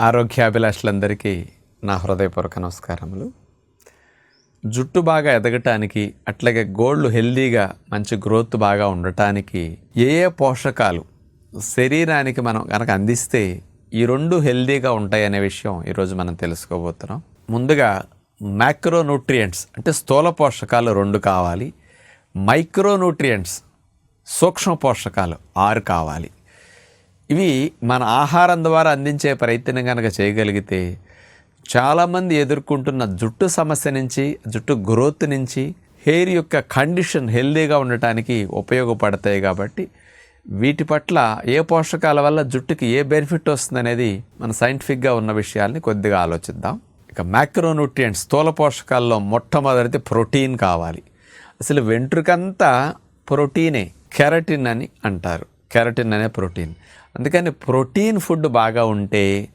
ఆరోగ్యాభిలాషులందరికీ నా హృదయపూర్వక నమస్కారములు. జుట్టు బాగా ఎదగటానికి అట్లాగే గోళ్ళు హెల్దీగా మంచి గ్రోత్ బాగా ఉండటానికి ఏ ఏ పోషకాలు శరీరానికి మనం కనుక అందిస్తే ఈ రెండు హెల్దీగా ఉంటాయనే విషయం ఈరోజు మనం తెలుసుకోబోతున్నాం. ముందుగా మ్యాక్రోన్యూట్రియంట్స్ అంటే స్థూల పోషకాలు రెండు కావాలి. మైక్రోన్యూట్రియంట్స్ సూక్ష్మ పోషకాలు ఆరు కావాలి. ఇవి మన ఆహారం ద్వారా అందించే ప్రయత్నం కనుక చేయగలిగితే చాలామంది ఎదుర్కొంటున్న జుట్టు సమస్య నుంచి జుట్టు గ్రోత్ నుంచి హెయిర్ యొక్క కండిషన్ హెల్దీగా ఉండటానికి ఉపయోగపడతాయి కాబట్టి వీటి పట్ల ఏ పోషకాల వల్ల జుట్టుకి ఏ బెనిఫిట్ వస్తుందనేది మన సైంటిఫిక్గా ఉన్న విషయాల్ని కొద్దిగా ఆలోచిద్దాం. ఇక మ్యాక్రోన్యూట్రియంట్స్ స్థూల పోషకాల్లో మొట్టమొదటిది ప్రోటీన్ కావాలి. అసలు వెంట్రుకంతా ప్రోటీనే కెరటిన్ అని అంటారు. కెరటిన్ అనే ప్రోటీన్ అందుకని ప్రోటీన్ ఫుడ్ బాగా ఉంటే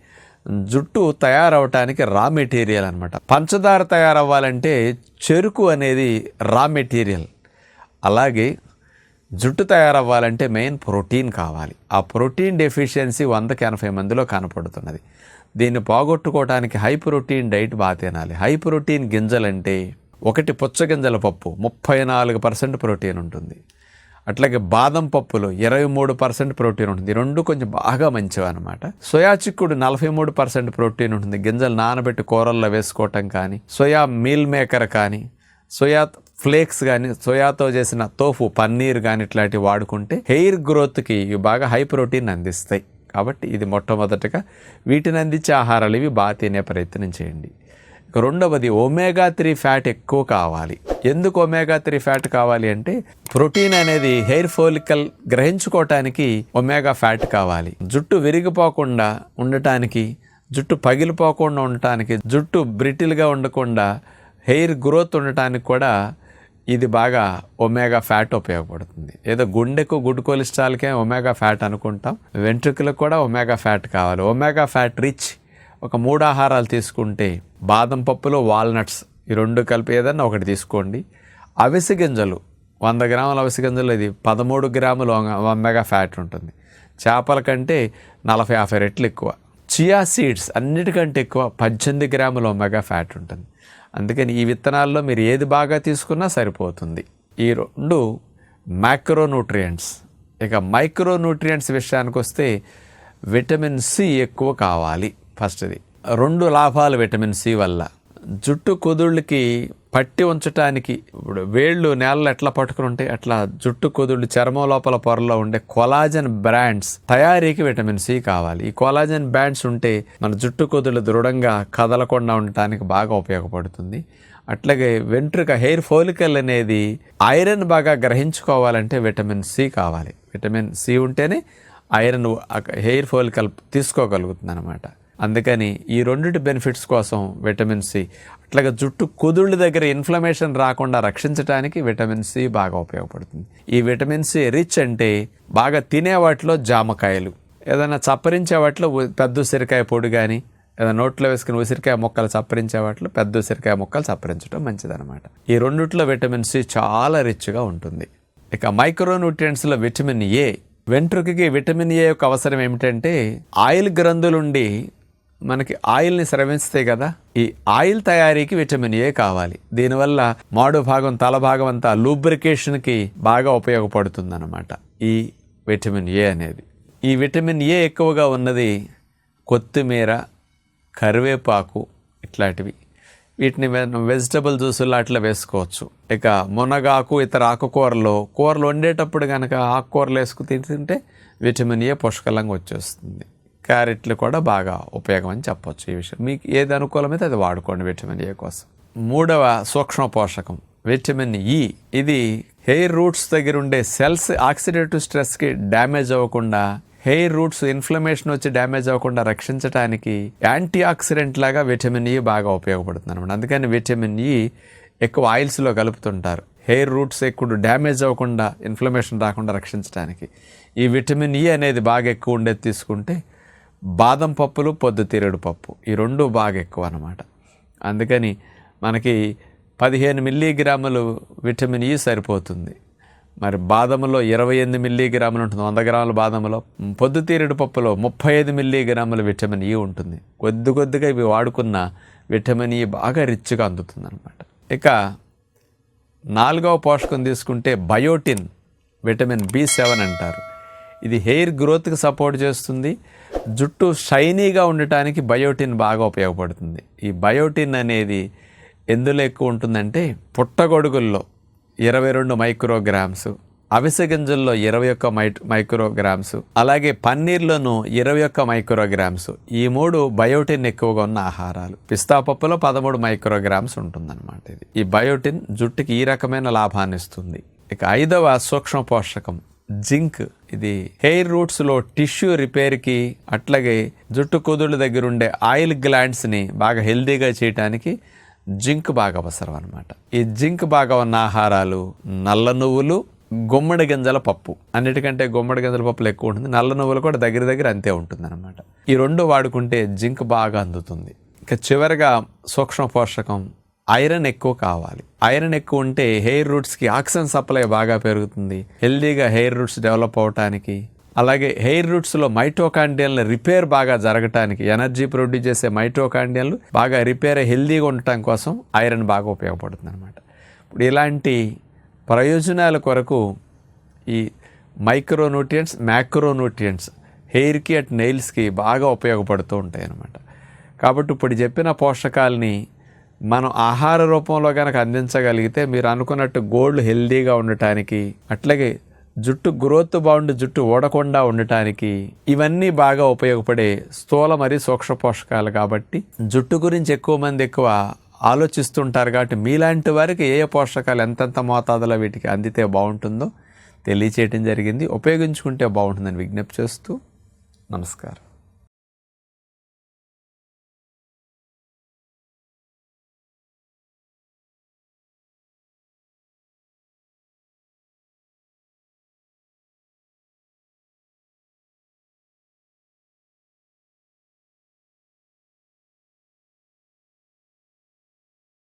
జుట్టు తయారవటానికి రా మెటీరియల్ అనమాట పంచదార తయారవ్వాలంటే చెరుకు అనేది రా మెటీరియల్. అలాగే జుట్టు తయారవ్వాలంటే మెయిన్ ప్రోటీన్ కావాలి. ఆ ప్రోటీన్ డెఫిషియన్సీ వందకి ఎనభై మందిలో కనపడుతున్నది. దీన్ని పోగొట్టుకోవడానికి హై ప్రోటీన్ డైట్ బాగా తినాలి. హై ప్రోటీన్ గింజలంటే ఒకటి పుచ్చగింజల పప్పు ముప్పై నాలుగు పర్సెంట్ ప్రోటీన్ ఉంటుంది. అట్లాగే బాదం పప్పులో ఇరవై మూడు పర్సెంట్ ప్రోటీన్ ఉంటుంది. రెండు కొంచెం బాగా మంచివి అనమాట సోయా చిక్కుడు నలభై మూడు పర్సెంట్ ప్రోటీన్ ఉంటుంది. గింజలు నానబెట్టి కూరల్లో వేసుకోవటం కానీ సోయా మీల్ మేకర్ కానీ సోయా ఫ్లేక్స్ కానీ సోయాతో చేసిన తోఫు పన్నీర్ కానీ ఇట్లాంటివి వాడుకుంటే హెయిర్ గ్రోత్కి ఇవి బాగా హై ప్రోటీన్ అందిస్తాయి. కాబట్టి ఇది మొట్టమొదటిగా వీటిని అందించే ఆహారాలు ఇవి. బాగా తినే ప్రయత్నం చేయండి. రెండవది ఒమేగా త్రీ ఫ్యాట్ ఎక్కువ కావాలి. ఎందుకు ఒమేగా త్రీ ఫ్యాట్ కావాలి అంటే ప్రోటీన్ అనేది హెయిర్ ఫోలికల్ గ్రహించుకోవటానికి ఒమేగా ఫ్యాట్ కావాలి. జుట్టు విరిగిపోకుండా ఉండటానికి జుట్టు పగిలిపోకుండా ఉండటానికి జుట్టు బ్రిటిల్గా ఉండకుండా హెయిర్ గ్రోత్ ఉండటానికి కూడా ఇది బాగా ఒమేగా ఫ్యాట్ ఉపయోగపడుతుంది. ఏదో గుండెకు గుడ్ కొలెస్ట్రాల్కే ఒమేగా ఫ్యాట్ అనుకుంటాం. వెంట్రుకలకు కూడా ఒమేగా ఫ్యాట్ కావాలి. ఒమేగా ఫ్యాట్ రిచ్ ఒక మూడు ఆహారాలు తీసుకుంటే బాదం పప్పులో వాల్నట్స్ ఈ రెండు కలిపి ఏదన్నా ఒకటి తీసుకోండి. అవిసె గింజలు వంద గ్రాముల అవిసి గింజలు ఇది పదమూడు గ్రాములు మెగా ఫ్యాట్ ఉంటుంది. చేపల కంటే నలభై యాభై రెట్లు ఎక్కువ. చియా సీడ్స్ అన్నిటికంటే ఎక్కువ పద్దెనిమిది గ్రాముల మెగా ఫ్యాట్ ఉంటుంది. అందుకని ఈ విత్తనాల్లో మీరు ఏది బాగా తీసుకున్నా సరిపోతుంది. ఈ రెండు మ్యాక్రోన్యూట్రియంట్స్. ఇక మైక్రోన్యూట్రియంట్స్ విషయానికి వస్తే విటమిన్ సి ఎక్కువ కావాలి ఫస్ట్ది. రెండు లాభాలు విటమిన్ సి వల్ల. జుట్టు కుదుళ్ళకి పట్టి ఉంచటానికి ఇప్పుడు వేళ్ళు నేలలో ఎట్లా పట్టుకుని ఉంటాయి అట్లా జుట్టు కుదుళ్ళు చర్మం లోపల పొరలో ఉండే కొలాజన్ బ్రాండ్స్ తయారీకి విటమిన్ సి కావాలి. ఈ కొలాజన్ బ్రాండ్స్ ఉంటే మన జుట్టు కుదుళ్ళు దృఢంగా కదలకుండా ఉండటానికి బాగా ఉపయోగపడుతుంది. అట్లాగే వెంట్రుక హెయిర్ ఫోలికల్ అనేది ఐరన్ బాగా గ్రహించుకోవాలంటే విటమిన్ సి కావాలి. విటమిన్ సి ఉంటేనే ఐరన్ హెయిర్ ఫోలికల్ తీసుకోగలుగుతుంది అనమాట అందుకని ఈ రెండిటి బెనిఫిట్స్ కోసం విటమిన్ సి. అట్లాగే జుట్టు కుదుళ్ళ దగ్గర ఇన్ఫ్లమేషన్ రాకుండా రక్షించడానికి విటమిన్ సి బాగా ఉపయోగపడుతుంది. ఈ విటమిన్ సి రిచ్ అంటే బాగా తినే వాటిలో జామకాయలు. ఏదైనా చప్పరించే వాటిలో పెద్ద ఉసిరికాయ పొడి కానీ ఏదైనా నోట్లో వేసుకుని ఉసిరికాయ మొక్కలు చప్పరించే వాటిలో పెద్ద ఉసిరికాయ మొక్కలు చప్పరించడం మంచిదన్నమాట. ఈ రెండిట్లో విటమిన్ సి చాలా రిచ్గా ఉంటుంది. ఇక మైక్రోన్యూట్రియంట్స్లో విటమిన్ ఏ. వెంట్రుకకి విటమిన్ ఏ యొక్క అవసరం ఏమిటంటే ఆయిల్ గ్రంథులుండి మనకి ఆయిల్ని స్రవిస్తే కదా ఈ ఆయిల్ తయారీకి విటమిన్ ఏ కావాలి. దీనివల్ల మాడు భాగం తల భాగం అంతా లూబ్రికేషన్కి బాగా ఉపయోగపడుతుంది అనమాట ఈ విటమిన్ ఏ అనేది. ఈ విటమిన్ ఏ ఎక్కువగా ఉన్నది కొత్తిమీర కరివేపాకు ఇట్లాంటివి. వీటిని వెజిటబుల్ జ్యూసుల్లో అట్లా వేసుకోవచ్చు. ఇక మునగాకు ఇతర ఆకుకూరలు కూరలు వండేటప్పుడు కనుక ఆకుకూరలు వేసుకు తింటుంటే విటమిన్ ఏ పుష్కలంగా వచ్చేస్తుంది. క్యారెట్లు కూడా బాగా ఉపయోగం అని చెప్పొచ్చు ఈ విషయం. మీకు ఏది అనుకూలమైతే అది వాడుకోండి విటమిన్ ఏ కోసం. మూడవ సూక్ష్మ పోషకం విటమిన్ ఇ ఇది హెయిర్ రూట్స్ దగ్గర ఉండే సెల్స్ ఆక్సిడేటివ్ స్ట్రెస్కి డ్యామేజ్ అవ్వకుండా హెయిర్ రూట్స్ ఇన్ఫ్లమేషన్ వచ్చి డ్యామేజ్ అవ్వకుండా రక్షించడానికి యాంటీ ఆక్సిడెంట్ లాగా విటమిన్ ఇ బాగా ఉపయోగపడుతుంది అనమాట అందుకని విటమిన్ ఇ ఎక్కువ ఆయిల్స్లో కలుపుతుంటారు. హెయిర్ రూట్స్ ఎక్కువ డ్యామేజ్ అవ్వకుండా ఇన్ఫ్లమేషన్ రాకుండా రక్షించడానికి ఈ విటమిన్ ఇ అనేది బాగా ఎక్కువ ఉండేది తీసుకుంటే బాదం పప్పులు పొద్దుతిరుడు పప్పు. ఈ రెండు బాగా ఎక్కువ అనమాట అందుకని మనకి పదిహేను మిల్లీగ్రాములు విటమిన్ ఇ సరిపోతుంది. మరి బాదములో ఇరవై ఎనిమిది మిల్లీగ్రాములు ఉంటుంది. వంద గ్రాముల బాదములో పొద్దుతీరుడు పప్పులో ముప్పై ఐదు మిల్లీగ్రాముల విటమిన్ ఈ ఉంటుంది. కొద్ది కొద్దిగా ఇవి వాడుకున్న విటమిన్ ఈ బాగా రిచ్గా అందుతుంది అనమాట ఇక నాలుగవ పోషకం తీసుకుంటే బయోటిన్ విటమిన్ బి సెవెన్ అంటారు. ఇది హెయిర్ గ్రోత్కి సపోర్ట్ చేస్తుంది. జుట్టు షైనీగా ఉండటానికి బయోటిన్ బాగా ఉపయోగపడుతుంది. ఈ బయోటిన్ అనేది ఎందులో ఎక్కువ ఉంటుందంటే పుట్టగొడుగుల్లో ఇరవై రెండు మైక్రోగ్రామ్స్ అవిసె గింజల్లో ఇరవై ఒక్క మై మైక్రోగ్రామ్స్ అలాగే పన్నీర్లోనూ ఇరవై ఒక్క మైక్రోగ్రామ్స్. ఈ మూడు బయోటిన్ ఎక్కువగా ఉన్న ఆహారాలు. పిస్తా పప్పులో పదమూడు మైక్రోగ్రామ్స్ ఉంటుందన్నమాట ఇది. ఈ బయోటిన్ జుట్టుకి ఈ రకమైన లాభాన్ని ఇస్తుంది. ఇక ఐదవ సూక్ష్మ పోషకం జింక్ ఇది. హెయిర్ రూట్స్లో టిష్యూ రిపేర్కి అట్లాగే జుట్టు కుదుళ్ళ దగ్గర ఉండే ఆయిల్ గ్లాండ్స్ని బాగా హెల్దీగా చేయటానికి జింక్ బాగా అవసరం అనమాట ఈ జింక్ బాగా ఉన్న ఆహారాలు నల్ల నువ్వులు గుమ్మడి గింజల పప్పు. అన్నిటికంటే గుమ్మడి గింజల పప్పులు ఎక్కువ ఉంటుంది. నల్ల నువ్వులు కూడా దగ్గర దగ్గర అంతే ఉంటుంది అనమాట ఈ రెండు వాడుకుంటే జింక్ బాగా అందుతుంది. ఇక చివరిగా సూక్ష్మ పోషకం ఐరన్ ఎక్కువ కావాలి. ఐరన్ ఎక్కువ ఉంటే హెయిర్ రూట్స్కి ఆక్సిజన్ సప్లై బాగా పెరుగుతుంది. హెల్దీగా హెయిర్ రూట్స్ డెవలప్ అవటానికి అలాగే హెయిర్ రూట్స్లో మైటోకాండియల్ రిపేర్ బాగా జరగటానికి ఎనర్జీ ప్రొడ్యూస్ చేసే మైటోకాండియల్ బాగా రిపేర్ అయ్యి హెల్దీగా ఉండటం కోసం ఐరన్ బాగా ఉపయోగపడుతుంది అనమాట ఇప్పుడు ఇలాంటి ప్రయోజనాల కొరకు ఈ మైక్రోన్యూట్రియంట్స్ మ్యాక్రోన్యూట్రియంట్స్ హెయిర్కి అట్ నెయిల్స్కి బాగా ఉపయోగపడుతూ ఉంటాయి అన్నమాట కాబట్టి ఇప్పుడు చెప్పిన పోషకాలని మనం ఆహార రూపంలో కనుక అందించగలిగితే మీరు అనుకున్నట్టు గోల్డ్ హెల్దీగా ఉండటానికి అట్లాగే జుట్టు గ్రోత్ బాగుండి జుట్టు ఓడకుండా ఉండటానికి ఇవన్నీ బాగా ఉపయోగపడే స్థూల మరియు సూక్ష్మ పోషకాలు కాబట్టి జుట్టు గురించి ఎక్కువ మంది ఎక్కువ ఆలోచిస్తుంటారు కాబట్టి మీలాంటి వారికి ఏ ఏ పోషకాలు ఎంతెంత మోతాదులో వీటికి అందితే బాగుంటుందో తెలియచేయటం జరిగింది. ఉపయోగించుకుంటే బాగుంటుందని విజ్ఞప్తి చేస్తూ నమస్కారం.